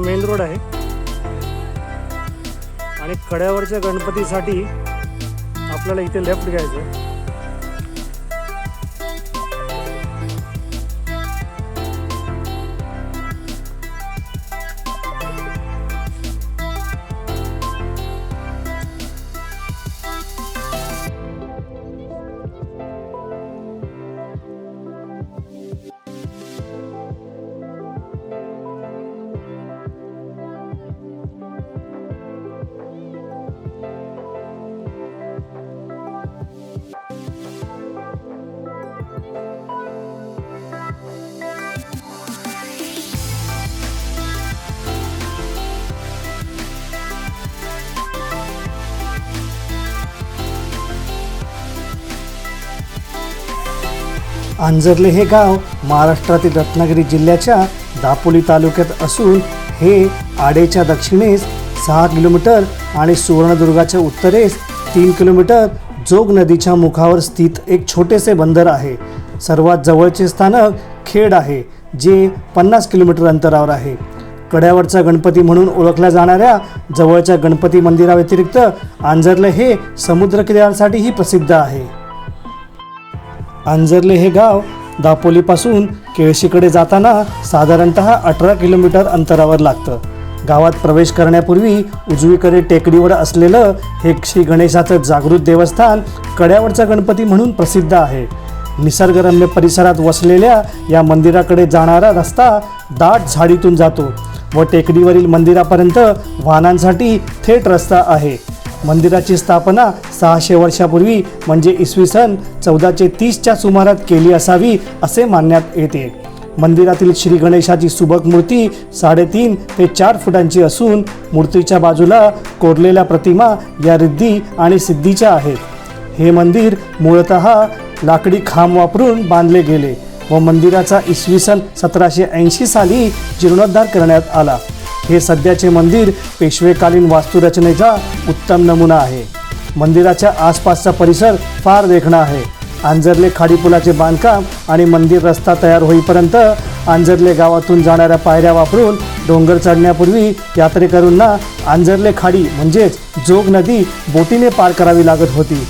Main road आहे. आणि कड्यावरच्या गणपतीसाठी आपल्याला इथे लेफ्ट घ्यायचं आहे. आंजर्ले हे गाव महाराष्ट्रातील रत्नागिरी जिल्ह्याच्या दापोली तालुक्यात असून हे आडेच्या दक्षिणेस सहा किलोमीटर आणि सुवर्णदुर्गाच्या उत्तरेस तीन किलोमीटर जोग नदीच्या मुखावर स्थित एक छोटेसे बंदर आहे. सर्वात जवळचे स्थानक खेड आहे जे पन्नास किलोमीटर अंतरावर आहे. कड्यावरचा गणपती म्हणून ओळखल्या जाणाऱ्या जवळच्या गणपती मंदिराव्यतिरिक्त आंजरले हे समुद्रकिनाऱ्यांसाठीही प्रसिद्ध आहे. आंजर्ले हे गाव दापोलीपासून केळशीकडे जाताना साधारणत अठरा किलोमीटर अंतरावर लागतं. गावात प्रवेश करण्यापूर्वी उजवीकडे टेकडीवर असलेलं हे श्री गणेशाचं जागृत देवस्थान कड्यावरचा गणपती म्हणून प्रसिद्ध आहे. निसर्गरम्य परिसरात वसलेल्या या मंदिराकडे जाणारा रस्ता दाट झाडीतून जातो व टेकडीवरील मंदिरापर्यंत वाहनांसाठी थेट रस्ता आहे. मंदिराची स्थापना सहाशे वर्षापूर्वी म्हणजे इसवी सन चौदाशे तीसच्या सुमारात केली असावी असे मानण्यात येते. मंदिरातील श्री गणेशाची सुबक मूर्ती साडेतीन ते चार फुटांची असून मूर्तीच्या बाजूला कोरलेल्या प्रतिमा या रिद्धी आणि सिद्धीच्या आहेत. हे मंदिर मूळत लाकडी खांब वापरून बांधले गेले व मंदिराचा इसवी सन सतराशे ऐंशी साली जीर्णोद्धार करण्यात आला. हे सध्याचे मंदिर पेशवेकालीन वास्तुरचनेचा उत्तम नमुना आहे. मंदिराच्या आसपासचा परिसर फार देखणा आहे. आंजर्ले खाडीपुलाचे बांधकाम आणि मंदिर रस्ता तयार होईपर्यंत आंजर्ले गावातून जाणाऱ्या पायऱ्या वापरून डोंगर चढण्यापूर्वी यात्रेकरूंना आंजर्ले खाडी म्हणजेच जोग नदी बोटीने पार करावी लागत होती.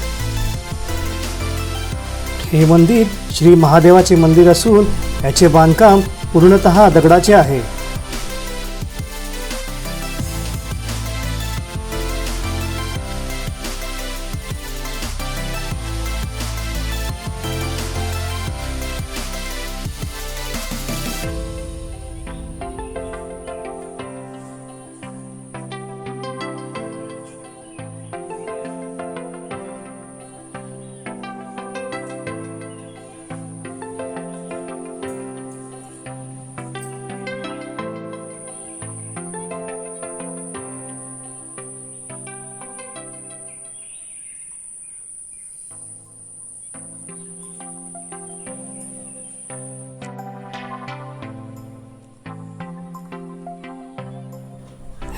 हे मंदिर श्री महादेवाचे मंदिर असून याचे बांधकाम पूर्णतः दगडाचे आहे.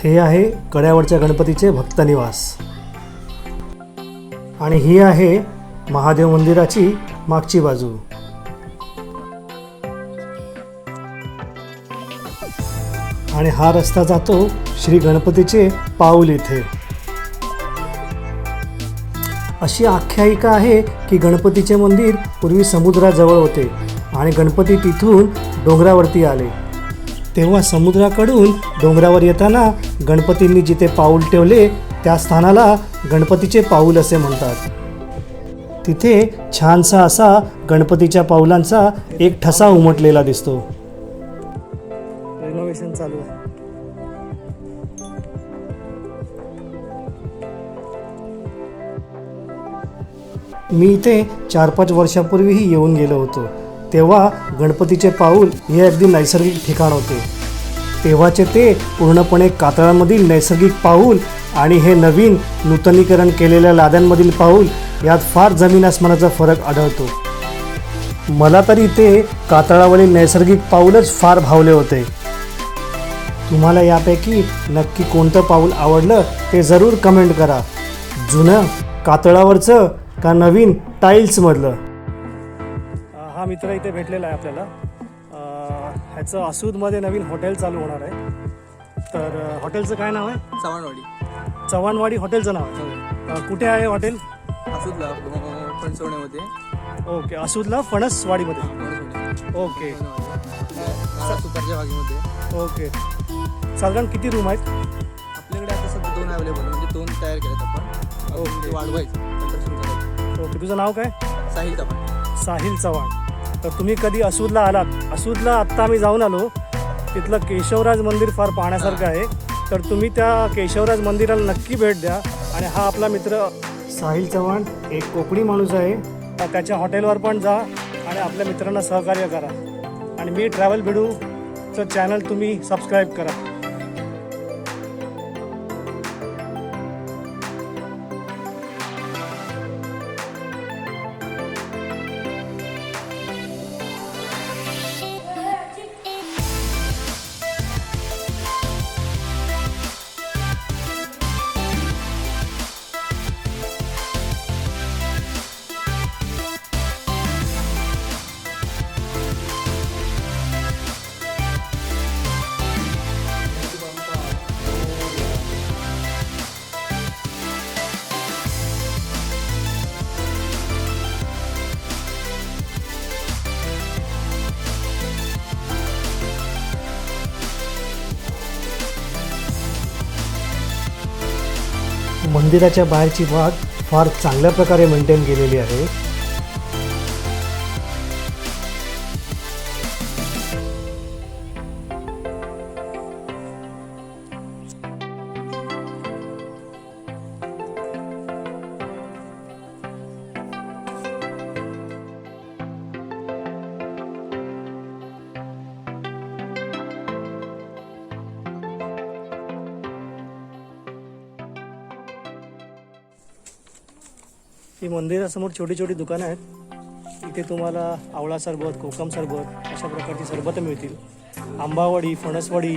हे आहे कड्यावरच्या गणपतीचे भक्तनिवास. आणि ही आहे महादेव मंदिराची मागची बाजू. आणि हा रस्ता जातो श्री गणपतीचे पाऊल इथे. अशी आख्यायिका आहे की गणपतीचे मंदिर पूर्वी समुद्राजवळ होते आणि गणपती तिथून डोंगरावरती आले. तेव्हा समुद्राकडून डोंगरावर येताना गणपतींनी जिथे पाऊल ठेवले त्या स्थानाला गणपतीचे पाऊल असे म्हणतात. तिथे छानसा असा गणपतीच्या पाऊलांचा एक ठसा उमटलेला दिसतो. रिनोव्हेशन चालू आहे. मी इथे चार पाच वर्षापूर्वीही येऊन गेलो होतो. तेव्हा गणपतीचे पाऊल हे अगदी नैसर्गिक ठिकाण होते. तेव्हाचे ते पूर्णपणे कातळामधील नैसर्गिक पाऊल आणि हे नवीन नूतनीकरण केलेल्या लाद्यांमधील पाऊल यात फार जमीन आसमानाचा फरक आढळतो. मला तरी ते कातळावरील नैसर्गिक पाऊलच फार भावले होते. तुम्हाला यापैकी नक्की कोणतं पाऊल आवडलं ते जरूर कमेंट करा. जुनं कातळावरचं का नवीन टाईल्समधलं? हा मित्र इथे भेटलेला आहे आपल्याला. ह्याचं आसूदमध्ये नवीन हॉटेल चालू होणार आहे. तर हॉटेलचं काय नाव आहे? चव्हाणवाडी. चव्हाणवाडी हॉटेलचं नाव आहे. अ, कुठे आहे हॉटेल? असूदला अं, फणसवण्यामध्ये ओके असूदला फणसवाडीमध्ये. ओके. नारळ सुपारच्या बागेमध्ये. ओके. साधारण किती रूम आहेत? आपल्याकडे आता सध्या दोन अवेलेबल म्हणजे दोन तयार केलेत आपण. अजून ते वाढवायचं. ओके तुझं नाव काय? साहिल चव्हाण. साहिल चव्हाण. तर तुम्ही कधी असूदला आलात? असूदला आत्ता आम्ही जाऊन आलो. तिथलं केशवराज मंदिर फार पाहण्यासारखं आहे. तर तुम्ही त्या केशवराज मंदिराला नक्की भेट द्या. आणि हा आपला मित्र साहिल चव्हाण एक कोकणी माणूस आहे. तर त्याच्या हॉटेलवर पण जा आणि आपल्या मित्रांना सहकार्य करा. आणि मी ट्रॅव्हल भिडूचं चॅनल तुम्ही सबस्क्राईब करा. मंदिराच्या बाहेरची भाग फार चांगल्या प्रकारे मेंटेन केलेली आहे. मंदिरासमोर छोटी छोटी दुकानं आहेत. इथे तुम्हाला आवळा सरबत कोकम सरबत अशा प्रकारची सरबतं मिळतील. आंबावडी फणसवडी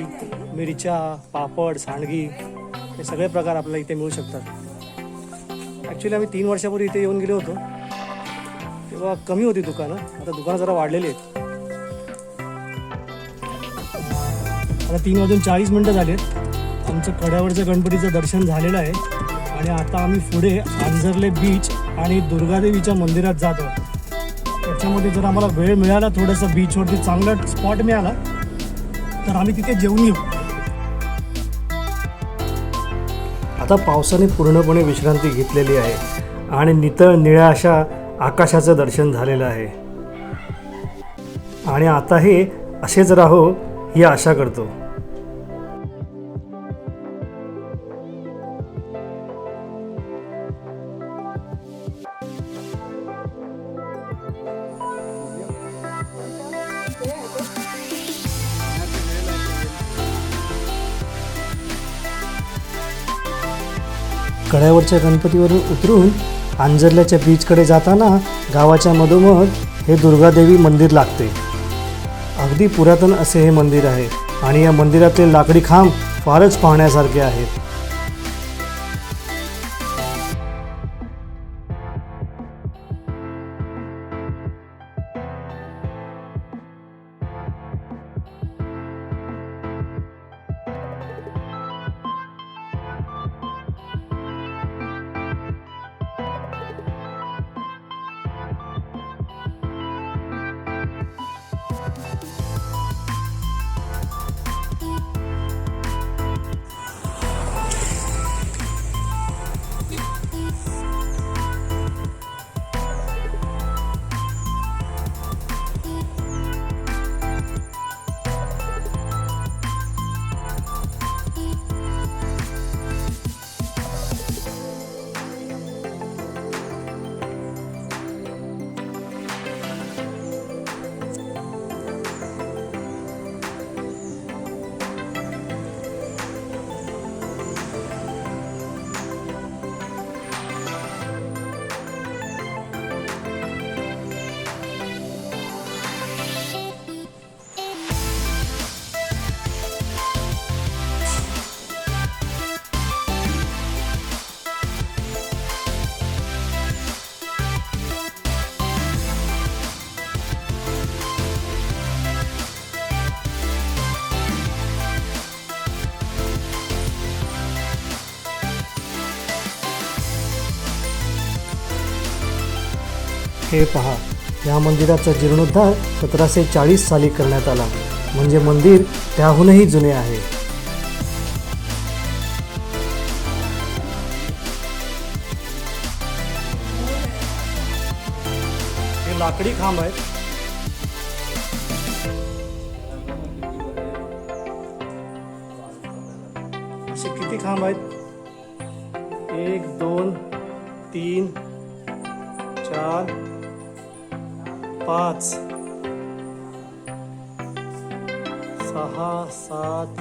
मिरच्या पापड सांडगी हे सगळे प्रकार आपल्याला इथे मिळू शकतात. ॲक्च्युली आम्ही तीन वर्षापूर्वी इथे येऊन गेलो होतो. तेव्हा कमी होती दुकानं. आता दुकानं जरा वाढलेली आहेत. आता तीन वाजून चाळीस मिनटं झालेत. आमचं कड्यावरचं गणपतीचं दर्शन झालेलं आहे. आणि आता आम्ही पुढे आंजरले बीच आणि दुर्गादेवीच्या मंदिरात जातो. त्याच्यामध्ये जर आम्हाला वेळ मिळाला थोडंसं बीचवरती चांगला स्पॉट मिळाला तर आम्ही तिथे जेवून येऊ. आता पावसाने पूर्णपणे विश्रांती घेतलेली आहे आणि नितळ निळ्या अशा आकाशाचं दर्शन झालेलं आहे. आणि आता हे असेच राहो ही आशा करतो. कड्यावरच्या गणपतीवरून उतरून आंजरल्याच्या बीचकडे जाताना गावाच्या मधोमध हे दुर्गादेवी मंदिर लागते. अगदी पुरातन असे हे मंदिर आहे आणि या मंदिरातले लाकडी खांब फारच पाहण्यासारखे आहेत. हे पहा. या मंदिराचा जीर्णोद्धार सतराशे चाळीस साली करण्यात आला. म्हणजे मंदिर त्याहूनही जुने आहे. हे लाकडी खांब आहेत. असे किती खांब आहेत? एक दोन तीन चार पाच सहा सात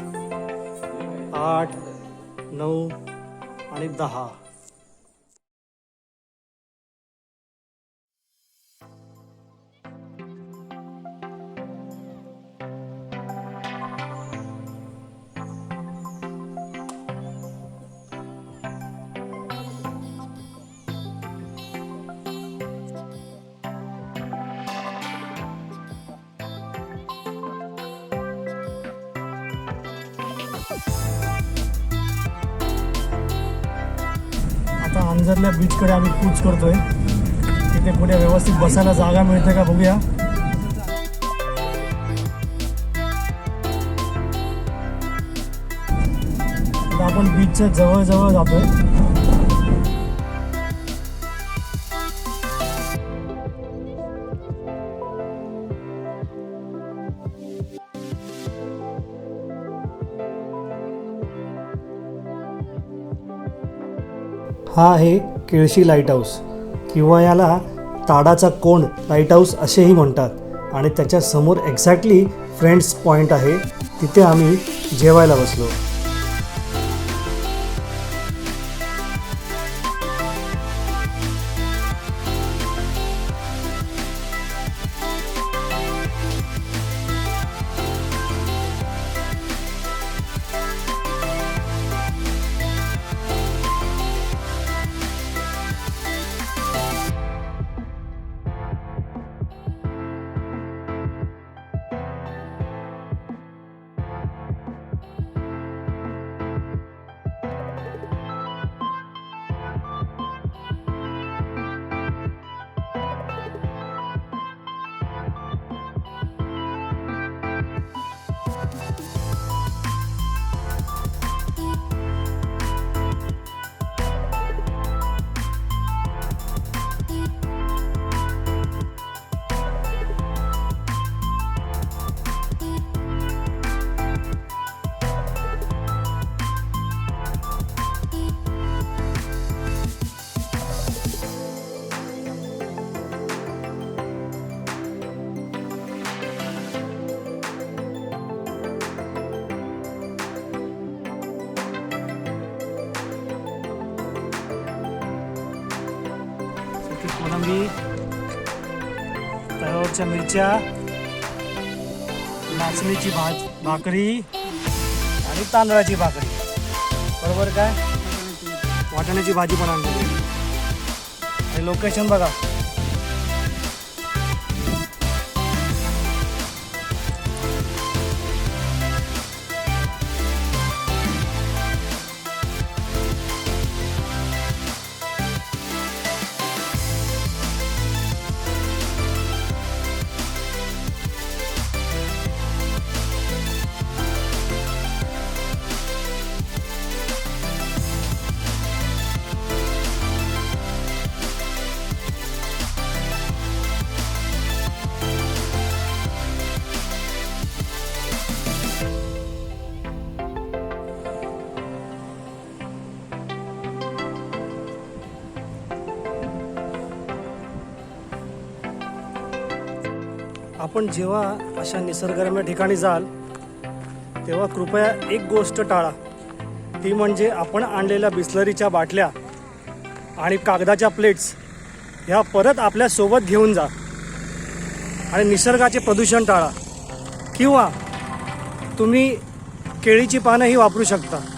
आठ नऊ आणि दहा. आता अंजरल्या बीचकडे आम्ही कूच करतोय. तिथे पुढे व्यवस्थित बसायला जागा मिळते का बघूया. आपण बीचच्या जवळ जवळ जातोय. हा आहे केळशी लाइट हाऊस किंवा याला ताडाचा कोंड लाइट हाऊस असेही म्हणतात. आणि त्याच्यासमोर एक्झॅक्टली फ्रेंड्स पॉईंट आहे. तिथे आम्ही जेवायला बसलो. कोथिंबीर कोलंबी तव्यावरच्या मिरच्या नाचणीची भाज भाकरी आणि तांदळाची भाकरी. बरोबर काय? वाटाण्याची भाजी पण आणली. आणि लोकेशन बघा. आपण जेव्हा अशा निसर्गरम्य ठिकाणी जाल तेव्हा कृपया एक गोष्ट टाळा. ती म्हणजे आपण आणलेल्या बिस्लरीच्या बाटल्या आणि कागदाच्या प्लेट्स ह्या परत आपल्यासोबत घेऊन जा. आणि निसर्गाचे प्रदूषण टाळा. किंवा तुम्ही केळीची पानंही वापरू शकता.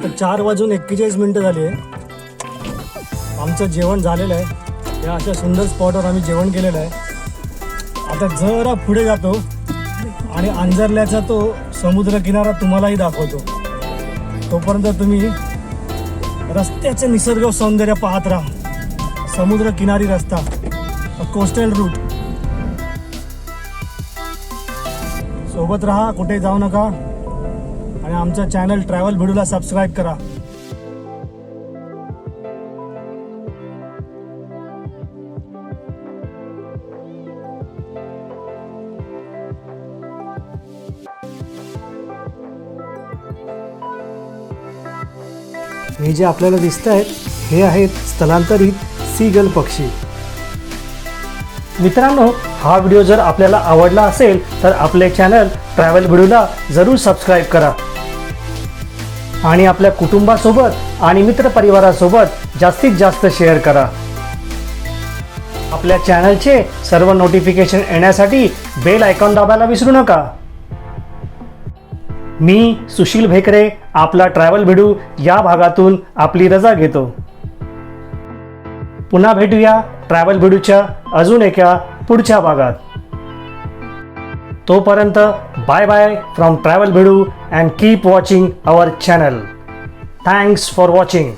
आता चार वाजून एक्केचाळीस मिनटं झाली आहे. आमचं जेवण झालेलं आहे. या अशा सुंदर स्पॉटवर आम्ही जेवण केलेलं आहे. आता जरा पुढे जातो आणि अंजरल्याचा तो समुद्र किनारा तुम्हालाही दाखवतो. तोपर्यंत तुम्ही रस्त्याचे निसर्ग सौंदर्य पाहत राहा. समुद्र किनारी रस्ता कोस्टल रूट सोबत राहा कुठे जाऊ नका. आमचं चॅनल ट्रॅव्हल भिडूला सबस्क्राईब करा. हे जे आपल्याला दिसत आहेत हे आहेत स्थलांतरित सीगल पक्षी. मित्रांनो हा व्हिडिओ जर आपल्याला आवडला असेल तर आपले चॅनल ट्रॅव्हल व्हिडिओला जरूर सबस्क्राईब करा. आणि आपल्या कुटुंबासोबत आणि मित्रपरिवारासोबत जास्तीत जास्त शेअर करा. आपल्या चॅनलचे सर्व नोटिफिकेशन येण्यासाठी बेल आयकॉन दाबायला विसरू नका. मी सुशील भेकरे आपला ट्रॅव्हल भिडू या भागातून आपली रजा घेतो. पुन्हा भेटूया ट्रॅव्हल भिडूच्या अजून एका पुढच्या भागात. तोपर्यंत bye bye from travel video and keep watching our channel thanks for watching